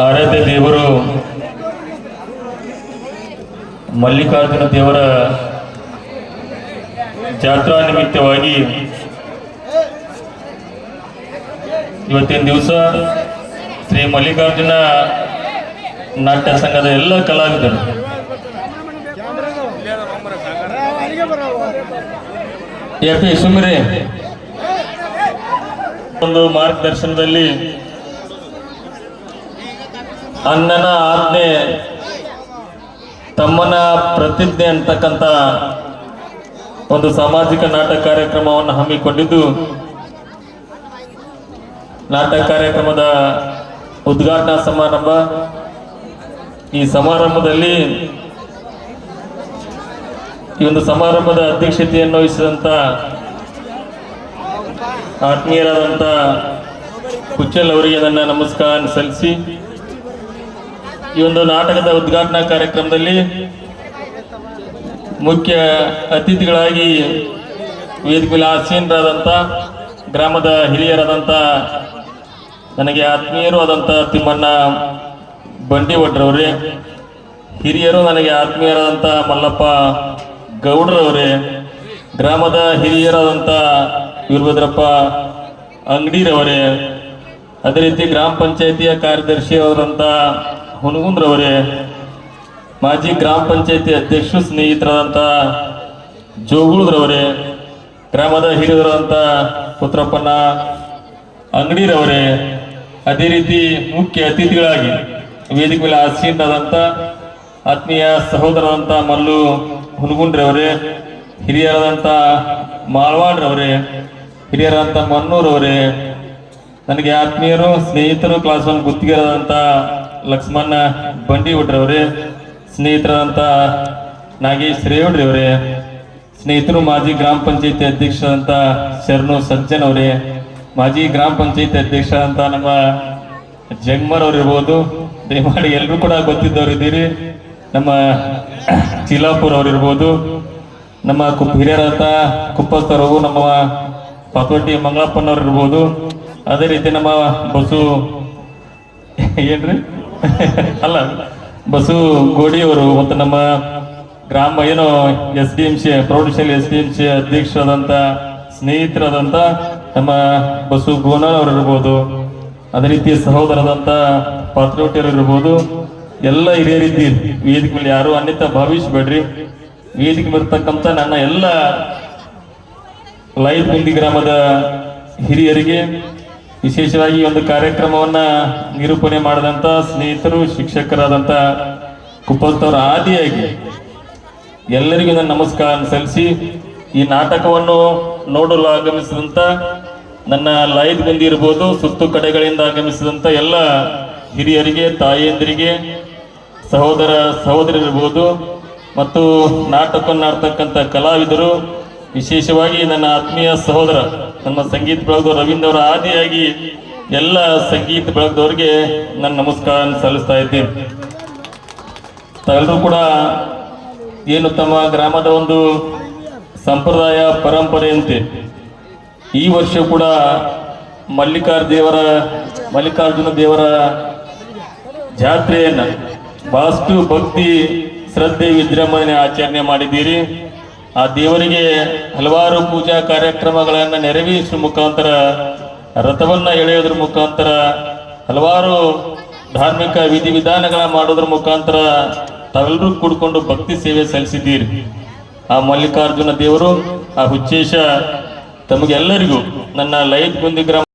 ಆರಾಧ್ಯ ದೇವರು ಮಲ್ಲಿಕಾರ್ಜುನ ದೇವರ ಜಾತ್ರಾ ನಿಮಿತ್ತವಾಗಿ ಇವತ್ತಿನ ದಿವಸ ಶ್ರೀ ಮಲ್ಲಿಕಾರ್ಜುನ ನಾಟ್ಯ ಸಂಘದ ಎಲ್ಲ ಕಲಾವಿದರು ಎ ಸುಮಿರೆ ಒಂದು ಮಾರ್ಗದರ್ಶನದಲ್ಲಿ ಅಣ್ಣನ ಆಜ್ಞೆ, ತಮ್ಮನ ಪ್ರತಿಜ್ಞೆ ಅಂತಕ್ಕಂಥ ಒಂದು ಸಾಮಾಜಿಕ ನಾಟಕ ಕಾರ್ಯಕ್ರಮವನ್ನು ಹಮ್ಮಿಕೊಂಡಿದ್ದು, ನಾಟಕ ಕಾರ್ಯಕ್ರಮದ ಉದ್ಘಾಟನಾ ಸಮಾರಂಭ. ಈ ಸಮಾರಂಭದಲ್ಲಿ ಈ ಒಂದು ಸಮಾರಂಭದ ಅಧ್ಯಕ್ಷತೆಯನ್ನು ವಹಿಸಿದಂಥ ಆತ್ಮೀಯರಾದಂಥ ಕುಚ್ಚಲ್ ಅವರಿಗೆ ನನ್ನ ನಮಸ್ಕಾರ ಸಲ್ಲಿಸಿ. ಈ ಒಂದು ನಾಟಕದ ಉದ್ಘಾಟನಾ ಕಾರ್ಯಕ್ರಮದಲ್ಲಿ ಮುಖ್ಯ ಅತಿಥಿಗಳಾಗಿ ವೇದಿಕೆ ಆಸೀನರಾದಂಥ ಗ್ರಾಮದ ಹಿರಿಯರಾದಂಥ ನನಗೆ ಆತ್ಮೀಯರು ಆದಂಥ ತಿಮ್ಮಣ್ಣ ಬಂಡಿವಡ್ರವ್ರೆ, ಹಿರಿಯರು ನನಗೆ ಆತ್ಮೀಯರಾದಂಥ ಮಲ್ಲಪ್ಪ ಗೌಡ್ರವ್ರೆ, ಗ್ರಾಮದ ಹಿರಿಯರಾದಂಥ ವೀರಭದ್ರಪ್ಪ ಅಂಗಡಿರವರೇ, ಅದೇ ರೀತಿ ಗ್ರಾಮ ಪಂಚಾಯತಿಯ ಕಾರ್ಯದರ್ಶಿ ಅವರಂತ ಹುನಗುಂದ್ರವರೇ ಮಾಜಿ ಗ್ರಾಮ ಪಂಚಾಯತಿ ಅಧ್ಯಕ್ಷರು ಸ್ನೇಹಿತರಾದಂಥ ಜೋಗುಳದ್ರವರೇ, ಗ್ರಾಮದ ಹಿರಿಯರಾದಂಥ ಪುತ್ರಪ್ಪನ ಅಂಗಡಿರವರೇ, ಅದೇ ರೀತಿ ಮುಖ್ಯ ಅತಿಥಿಗಳಾಗಿ ವೇದಿಕೆ ಮೇಲೆ ಆಸೀನಾದಂಥ ಆತ್ಮೀಯ ಸಹೋದರರಂತ ಮಲ್ಲು ಹುನಗುಂಡ್ರವರೇ ಹಿರಿಯರಾದಂಥ ಮಾಳ್ವಾಡ್ರವರೇ ಹಿರಿಯರಾದಂಥ ಮನ್ನೂರವರೇ ನನಗೆ ಆತ್ಮೀಯರು, ಸ್ನೇಹಿತರು ಕ್ಲಾಸ್ ಒನ್ ಗುತ್ತಿಗೆರಾದಂಥ ಲಕ್ಷ್ಮಣ ಬಂಡಿ ಅವರೇ ಸ್ನೇಹಿತರಾದಂಥ ನಾಗೇಶ್ ರೇವಡ್ರಿ ಅವರೇ ಸ್ನೇಹಿತರು ಮಾಜಿ ಗ್ರಾಮ ಪಂಚಾಯತಿ ಅಧ್ಯಕ್ಷರಾದಂಥ ಶರಣು ಸಜ್ಜನ್ ಅವರೇ, ಮಾಜಿ ಗ್ರಾಮ ಪಂಚಾಯತಿ ಅಧ್ಯಕ್ಷರಾದಂಥ ನಮ್ಮ ಜಗ್ಮರ್ ಅವ್ರು ಇರ್ಬೋದು. ದಯಮಾಡಿ ಎಲ್ಲರೂ ಕೂಡ ಗೊತ್ತಿದ್ದವ್ರು ಇದ್ದೀರಿ. ನಮ್ಮ ಚಿಲಾಪುರ್ ಅವ್ರು ಇರ್ಬೋದು. ನಮ್ಮ ಕುಪ್ ಹಿರಿಯರಾದ ಕುಪ್ಪಸ್ತರವು ನಮ್ಮ ಪಾತೋಟಿ ಮಂಗಳಪ್ಪನವ್ರು ಇರ್ಬೋದು. ಅದೇ ರೀತಿ ನಮ್ಮ ಬಸು, ಏನ್ರಿ? ಅಲ್ಲ, ಬಸು ಗೋಡಿಯವರು ಮತ್ತು ನಮ್ಮ ಗ್ರಾಮ ಏನು ಎಸ್ ಡಿ ಎಂ ಸಿ ಪ್ರೌಢಶಾಲೆ ಎಸ್ ಡಿ ಎಂ ಸಿ ಅಧ್ಯಕ್ಷರಾದಂಥ ಸ್ನೇಹಿತರಾದಂಥ ನಮ್ಮ ಬಸು ಗೋನಾಳ್ ಅವರು ಇರ್ಬೋದು ಅದೇ ರೀತಿ ಸಹೋದರದಂಥ ಪಾತ್ರೋಟಿಯವರು ಇರ್ಬೋದು ಎಲ್ಲ ಹಿರಿಯರಿದ್ದೀರಿ ವೇದಿಕೆ ಮೇಲೆ ಯಾರು ಅನ್ಯತ ಭಾವಿಸಬೇಡ್ರಿ. ವೇದಿಕೆ ಬರ್ತಕ್ಕಂಥ ನನ್ನ ಎಲ್ಲ ಲೈವ್ ಗುಂಡಿ ಗ್ರಾಮದ ಹಿರಿಯರಿಗೆ ವಿಶೇಷವಾಗಿ ಒಂದು ಕಾರ್ಯಕ್ರಮವನ್ನ ನಿರೂಪಣೆ ಮಾಡಿದಂಥ ಸ್ನೇಹಿತರು ಶಿಕ್ಷಕರಾದಂಥ ಕುಪ್ಪತ್ತವರ ಆದಿಯಾಗಿ ಎಲ್ಲರಿಗೂ ನನ್ನ ನಮಸ್ಕಾರ ಸಲ್ಲಿಸಿ, ಈ ನಾಟಕವನ್ನು ನೋಡಲು ಆಗಮಿಸಿದಂಥ ನನ್ನ ಲೈವ್ ಮಂದಿ ಇರ್ಬೋದು, ಸುತ್ತು ಕಡೆಗಳಿಂದ ಆಗಮಿಸಿದಂಥ ಎಲ್ಲ ಹಿರಿಯರಿಗೆ ತಾಯಿಯಂದಿರಿಗೆ ಸಹೋದರ ಸಹೋದರಿರ್ಬೋದು ಮತ್ತು ನಾಟಕವನ್ನು ಆಡ್ತಕ್ಕಂಥ ಕಲಾವಿದರು, ವಿಶೇಷವಾಗಿ ನನ್ನ ಆತ್ಮೀಯ ಸಹೋದರ ನಮ್ಮ ಸಂಗೀತ ಬೆಳಗದವರು ರವೀಂದ್ರ ಅವರ ಆದಿಯಾಗಿ ಎಲ್ಲ ಸಂಗೀತ ಬೆಳಗದವ್ರಿಗೆ ನನ್ನ ನಮಸ್ಕಾರ ಸಲ್ಲಿಸ್ತಾ ಇದ್ದೀನಿ. ತಾವೆಲ್ಲರೂ ಕೂಡ ಏನು ತಮ್ಮ ಗ್ರಾಮದ ಒಂದು ಸಂಪ್ರದಾಯ ಪರಂಪರೆಯಂತೆ ಈ ವರ್ಷ ಕೂಡ ಮಲ್ಲಿಕಾರ್ ದೇವರ, ಮಲ್ಲಿಕಾರ್ಜುನ ದೇವರ ಜಾತ್ರೆಯನ್ನು ಬಹಳಷ್ಟು ಭಕ್ತಿ, ಶ್ರದ್ಧೆ ವಿಜೃಂಭಣೆ ಆಚರಣೆ ಮಾಡಿದ್ದೀರಿ. ಆ ದೇವರಿಗೆ ಹಲವಾರು ಪೂಜಾ ಕಾರ್ಯಕ್ರಮಗಳನ್ನು ನೆರವೇರಿಸುವ ಮುಖಾಂತರ, ರಥವನ್ನ ಎಳೆಯೋದ್ರ ಮುಖಾಂತರ, ಹಲವಾರು ಧಾರ್ಮಿಕ ವಿಧಿವಿಧಾನಗಳ ಮಾಡೋದ್ರ ಮುಖಾಂತರ ತಾವೆಲ್ಲರೂ ಕೂಡ್ಕೊಂಡು ಭಕ್ತಿ ಸೇವೆ ಸಲ್ಲಿಸಿದ್ದೀರಿ. ಆ ಮಲ್ಲಿಕಾರ್ಜುನ ದೇವರು, ಆ ಹುಚ್ಚೇಶ ತಮಗೆಲ್ಲರಿಗೂ ನನ್ನ ಲೈಫ್ ಗುಂದಿ ಗ್ರಾಮ